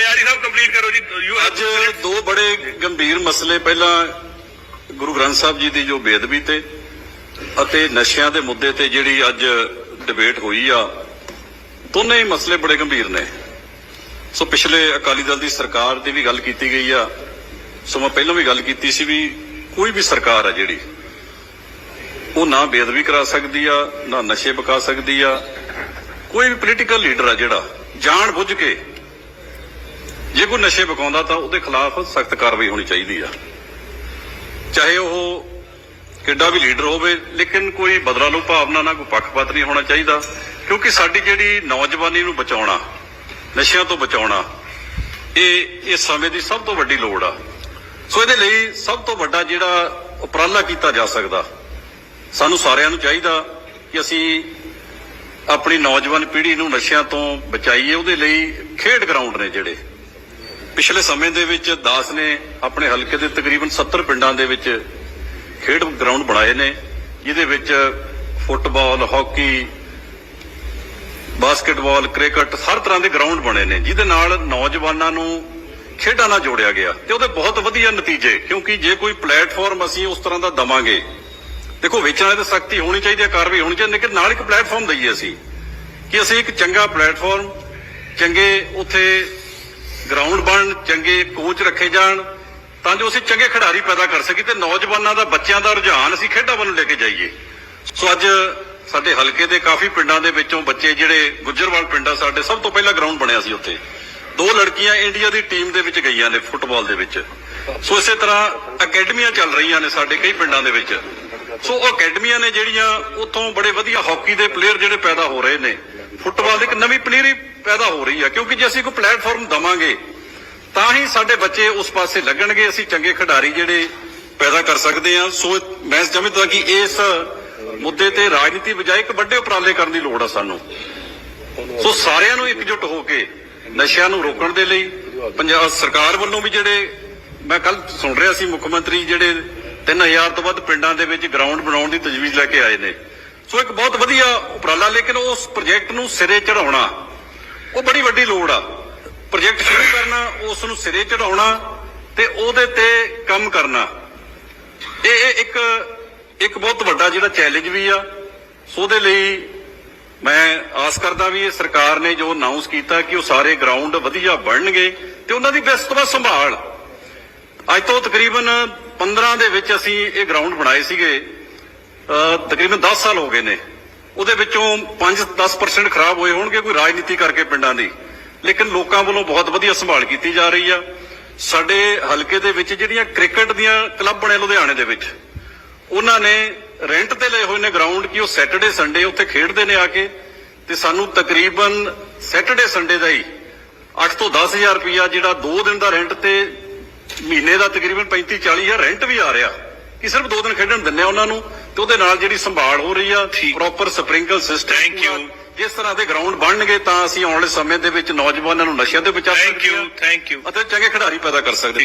ਯਾਰੀ ਸਾਹਿਬ ਕੰਪਲੀਟ ਕਰੋ ਜੀ ਅੱਜ ਦੋ ਬੜੇ ਗੰਭੀਰ ਮਸਲੇ ਪਹਿਲਾਂ ਗੁਰੂ ਗ੍ਰੰਥ ਸਾਹਿਬ ਜੀ ਦੀ ਜੋ ਬੇਅਦਬੀ ਤੇ ਅਤੇ ਨਸ਼ਿਆਂ ਦੇ ਮੁੱਦੇ ਤੇ ਜਿਹੜੀ ਅੱਜ ਡਿਬੇਟ ਹੋਈ ਆ, ਦੋਨੇ ਹੀ ਮਸਲੇ ਬੜੇ ਗੰਭੀਰ ਨੇ। ਸੋ ਪਿਛਲੇ ਅਕਾਲੀ ਦਲ ਦੀ ਸਰਕਾਰ ਦੀ ਵੀ ਗੱਲ ਕੀਤੀ ਗਈ ਆ, ਸੋ ਮੈਂ ਪਹਿਲਾਂ ਵੀ ਗੱਲ ਕੀਤੀ ਸੀ ਵੀ ਕੋਈ ਵੀ ਸਰਕਾਰ ਆ ਜਿਹੜੀ, ਉਹ ਨਾ ਬੇਅਦਬੀ ਕਰਾ ਸਕਦੀ ਆ, ਨਾ ਨਸ਼ੇ ਪਕਾ ਸਕਦੀ ਆ, ਕੋਈ ਵੀ ਪੋਲੀਟੀਕਲ ਲੀਡਰ ਆ ਜਿਹੜਾ, ਜਾਣ ਬੁੱਝ ਕੇ ਜੇ ਕੋਈ ਨਸ਼ੇ ਬਕਾਉਂਦਾ ਤਾਂ ਉਹਦੇ ਖਿਲਾਫ ਸਖਤ ਕਾਰਵਾਈ ਹੋਣੀ ਚਾਹੀਦੀ ਆ। ਚਾਹੇ ਉਹ ਕਿੱਡਾ ਵੀ ਲੀਡਰ ਹੋਵੇ, ਲੇਕਿਨ ਕੋਈ ਬਦਲਾ ਲੂ ਭਾਵਨਾ ਨਾਲ ਕੋਈ ਪੱਖਪਾਤ ਨਹੀਂ ਹੋਣਾ ਚਾਹੀਦਾ, ਕਿਉਂਕਿ ਸਾਡੀ ਜਿਹੜੀ ਨੌਜਵਾਨੀ ਨੂੰ ਬਚਾਉਣਾ, ਨਸ਼ਿਆਂ ਤੋਂ ਬਚਾਉਣਾ, ਇਹ ਇਸ ਸਮੇਂ ਦੀ ਸਭ ਤੋਂ ਵੱਡੀ ਲੋੜ ਆ। ਸੋ ਇਹਦੇ ਲਈ ਸਭ ਤੋਂ ਵੱਡਾ ਜਿਹੜਾ ਉਪਰਾਲਾ ਕੀਤਾ ਜਾ ਸਕਦਾ, ਸਾਨੂੰ ਸਾਰਿਆਂ ਨੂੰ ਚਾਹੀਦਾ ਕਿ ਅਸੀਂ ਆਪਣੀ ਨੌਜਵਾਨ ਪੀੜ੍ਹੀ ਨੂੰ ਨਸ਼ਿਆਂ ਤੋਂ ਬਚਾਈਏ, ਉਹਦੇ ਲਈ ਖੇਡ ਗਰਾਊਂਡ ਨੇ ਜਿਹੜੇ। ਪਿਛਲੇ ਸਮੇਂ ਦੇ ਵਿੱਚ ਦਾਸ ਨੇ ਆਪਣੇ ਹਲਕੇ ਦੇ ਤਕਰੀਬਨ 70 ਪਿੰਡਾਂ ਦੇ ਵਿੱਚ ਖੇਡ ਗਰਾਊਂਡ ਬਣਾਏ ਨੇ ਜਿਹਦੇ ਵਿੱਚ ਫੁੱਟਬਾਲ ਹਾਕੀ ਬਾਸਕਟਬਾਲ ਕ੍ਰਿਕਟ ਹਰ ਤਰ੍ਹਾਂ ਦੇ ਗਰਾਊਂਡ ਬਣੇ ਨੇ ਜਿਹਦੇ ਨਾਲ ਨੌਜਵਾਨਾਂ ਨੂੰ ਖੇਡਾਂ ਨਾਲ ਜੋੜਿਆ ਗਿਆ ਤੇ ਉਹਦੇ ਬਹੁਤ ਵਧੀਆ ਨਤੀਜੇ ਕਿਉਂਕਿ ਜੇ ਕੋਈ ਪਲੇਟਫਾਰਮ ਅਸੀਂ ਉਸ ਤਰ੍ਹਾਂ ਦਾ ਦਵਾਂਗੇ ਦੇਖੋ ਵੇਚਣ ਵਾਲੇ ਤੇ ਸਖਤੀ ਹੋਣੀ ਚਾਹੀਦੀ ਹੈ ਕਾਰਵਾਈ ਹੋਣੀ ਚਾਹੀਦੀ ਹੈ, ਲੇਕਿਨ ਨਾਲ ਇੱਕ ਪਲੇਟਫਾਰਮ ਦਈਏ ਅਸੀਂ ਕਿ ਅਸੀਂ ਇੱਕ ਚੰਗਾ ਪਲੇਟਫਾਰਮ ਚੰਗੇ ਉੱਥੇ ਗਰਾਊਂਡ ਬਣ ਚੰਗੇ ਕੋਚ ਰੱਖੇ ਜਾਣ, ਤਾਂ ਜੋ ਅਸੀਂ ਚੰਗੇ ਖਿਡਾਰੀ ਪੈਦਾ ਕਰ ਸਕੀਏ ਤੇ ਨੌਜਵਾਨਾਂ ਦਾ, ਬੱਚਿਆਂ ਦਾ ਰੁਝਾਨ ਅਸੀਂ ਖੇਡਾਂ ਵੱਲ ਲੈ ਕੇ ਜਾਈਏ। ਸੋ ਅੱਜ ਸਾਡੇ ਹਲਕੇ ਦੇ ਕਾਫੀ ਪਿੰਡਾਂ ਦੇ ਵਿੱਚੋਂ ਬੱਚੇ ਜਿਹੜੇ ਗੁੱਜਰਵਾਲ ਪਿੰਡ ਸਾਡੇ ਸਭ ਤੋਂ ਪਹਿਲਾਂ ਗਰਾਊਂਡ ਬਣਿਆ ਸੀ ਉੱਥੇ। ਦੋ ਲੜਕੀਆਂ ਇੰਡੀਆ ਦੀ ਟੀਮ ਦੇ ਵਿੱਚ ਗਈਆਂ ਨੇ ਫੁੱਟਬਾਲ ਦੇ ਵਿੱਚ। ਸੋ ਇਸੇ ਤਰ੍ਹਾਂ ਅਕੈਡਮੀਆਂ ਚੱਲ ਰਹੀਆਂ ਨੇ ਸਾਡੇ ਕਈ ਪਿੰਡਾਂ ਦੇ ਵਿੱਚ। ਸੋ ਉਹ ਅਕੈਡਮੀਆਂ ਨੇ ਜਿਹੜੀਆਂ ਉੱਥੋਂ ਬੜੇ ਵਧੀਆ ਹਾਕੀ ਦੇ ਪਲੇਅਰ ਜਿਹੜੇ ਪੈਦਾ ਹੋ ਰਹੇ ਨੇ। ਫੁੱਟਬਾਲ ਦੀ ਇੱਕ ਨਵੀਂ ਪਨੀਰੀ ਪੈਦਾ ਹੋ ਰਹੀ ਹੈ ਕਿਉਂਕਿ ਜੇ ਅਸੀਂ ਕੋਈ ਪਲੇਟਫਾਰਮ ਦਵਾਂਗੇ, ਤਾਂ ਹੀ ਸਾਡੇ ਬੱਚੇ ਉਸ ਪਾਸੇ ਲੱਗਣਗੇ, ਅਸੀਂ ਚੰਗੇ ਖਿਡਾਰੀ ਜਿਹੜੇ ਪੈਦਾ ਕਰ ਸਕਦੇ ਹਾਂ ਸੋ ਮੈਂ ਸਮਝਦਾ ਕਿ ਇਸ ਮੁੱਦੇ ਤੇ ਰਾਜਨੀਤੀ ਬਜਾਏ ਇੱਕ ਵੱਡੇ ਉਪਰਾਲੇ ਕਰਨ ਦੀ ਲੋੜ ਆ ਸਾਨੂੰ। ਸੋ ਸਾਰਿਆਂ ਨੂੰ ਇਕਜੁੱਟ ਹੋ ਕੇ ਨਸ਼ਿਆਂ ਨੂੰ ਰੋਕਣ ਦੇ ਲਈ, ਪੰਜਾਬ ਸਰਕਾਰ ਵੱਲੋਂ ਵੀ ਜਿਹੜੇ, ਮੈਂ ਕੱਲ ਸੁਣ ਰਿਹਾ ਸੀ ਮੁੱਖ ਮੰਤਰੀ ਜਿਹੜੇ 3000 ਤੋਂ ਵੱਧ ਪਿੰਡਾਂ ਦੇ ਵਿੱਚ ਗਰਾਊਂਡ ਬਣਾਉਣ ਦੀ ਤਜਵੀਜ਼ ਲੈ ਕੇ ਆਏ ਨੇ। ਸੋ ਇੱਕ ਬਹੁਤ ਵਧੀਆ ਉਪਰਾਲਾ, ਲੇਕਿਨ ਉਸ ਪ੍ਰੋਜੈਕਟ ਨੂੰ ਸਿਰੇ ਚੜਾਉਣਾ ਉਹ ਬੜੀ ਵੱਡੀ ਲੋੜ ਆ। ਪ੍ਰੋਜੈਕਟ ਸ਼ੁਰੂ ਕਰਨਾ, ਉਸ ਨੂੰ ਸਿਰੇ ਚੜਾਉਣਾ ਤੇ ਉਹਦੇ ਤੇ ਕੰਮ ਕਰਨਾ। ਇਹ ਇੱਕ ਇੱਕ ਬਹੁਤ ਵੱਡਾ ਜਿਹੜਾ ਚੈਲੰਜ ਵੀ ਆ। ਸੋ ਉਹਦੇ ਲਈ ਮੈਂ ਆਸ ਕਰਦਾ ਵੀ ਇਹ ਸਰਕਾਰ ਨੇ ਜੋ ਅਨਾਉਂਸ ਕੀਤਾ ਕਿ ਉਹ ਸਾਰੇ ਗਰਾਊਂਡ ਵਧੀਆ ਬਣਨਗੇ ਤੇ ਉਹਨਾਂ ਦੀ ਬੈਸਟ ਤੋਂ ਬੈਸਟ ਸੰਭਾਲ। ਅੱਜ ਤੋਂ ਤਕਰੀਬਨ 15 ਦੇ ਵਿੱਚ ਅਸੀਂ ਇਹ ਗਰਾਊਂਡ ਬਣਾਏ ਸੀਗੇ। ਤਕਰੀਬਨ 10 ਸਾਲ ਹੋ ਗਏ ਨੇ। ਉਹਦੇ ਵਿੱਚੋਂ 5-10% ਖਰਾਬ ਹੋਏ ਹੋਣਗੇ ਕੋਈ ਰਾਜਨੀਤੀ ਕਰਕੇ ਪਿੰਡਾਂ ਦੀ। ਲੇਕਿਨ ਲੋਕਾਂ ਵੱਲੋਂ ਬਹੁਤ ਵਧੀਆ ਸੰਭਾਲ ਕੀਤੀ ਜਾ ਰਹੀ ਆ। ਸਾਡੇ ਹਲਕੇ ਦੇ ਵਿੱਚ ਜਿਹੜੀਆਂ ਕ੍ਰਿਕਟ ਦੀਆਂ ਕਲੱਬ ਬਣੇ ਲੁਧਿਆਣੇ ਦੇ ਵਿੱਚ, ਉਹਨਾਂ ਨੇ ਰੈਂਟ ਤੇ ਲਏ ਹੋਏ ਨੇ ਗਰਾਊਂਡ ਕਿ ਉਹ ਸੈਟਰਡੇ, ਸੰਡੇ ਉੱਥੇ ਖੇਡਦੇ ਨੇ ਆ ਕੇ। ਤੇ ਸਾਨੂੰ ਤਕਰੀਬਨ ਸੈਟਰਡੇ, ਸੰਡੇ ਦਾ ਹੀ 8 ਤੋਂ 10000 ਰੁਪਇਆ ਜਿਹੜਾ 2 ਦਿਨ ਦਾ ਰੈਂਟ ਤੇ ਮਹੀਨੇ ਦਾ ਤਕਰੀਬਨ 35 40000 ਰੈਂਟ ਵੀ ਆ ਰਿਹਾ। ਕਿ ਸਿਰਫ 2 ਦਿਨ ਖੇਡਣ ਦਿੰਦੇ ਆ ਉਹਨਾਂ ਨੂੰ। ਤੇ ਉਹਦੇ ਨਾਲ ਜਿਹੜੀ ਸੰਭਾਲ ਹੋ ਰਹੀ ਆ proper sprinkle system Thank you. ਜਿਸ ਤਰ੍ਹਾਂ ਦੇ ਗਰਾਊਂਡ ਬਣਨਗੇ ਤਾਂ ਅਸੀਂ ਆਉਣ ਵਾਲੇ ਸਮੇਂ ਦੇ ਵਿੱਚ ਨੌਜਵਾਨਾਂ ਨੂੰ ਨਸ਼ਿਆਂ ਤੋਂ ਬਚਾ ਥੈਂਕ ਯੂ ਥੈਂਕ ਯੂ ਅਤੇ ਚੰਗੇ ਖਿਡਾਰੀ ਪੈਦਾ ਕਰ ਸਕਦੇ ਹਾਂ।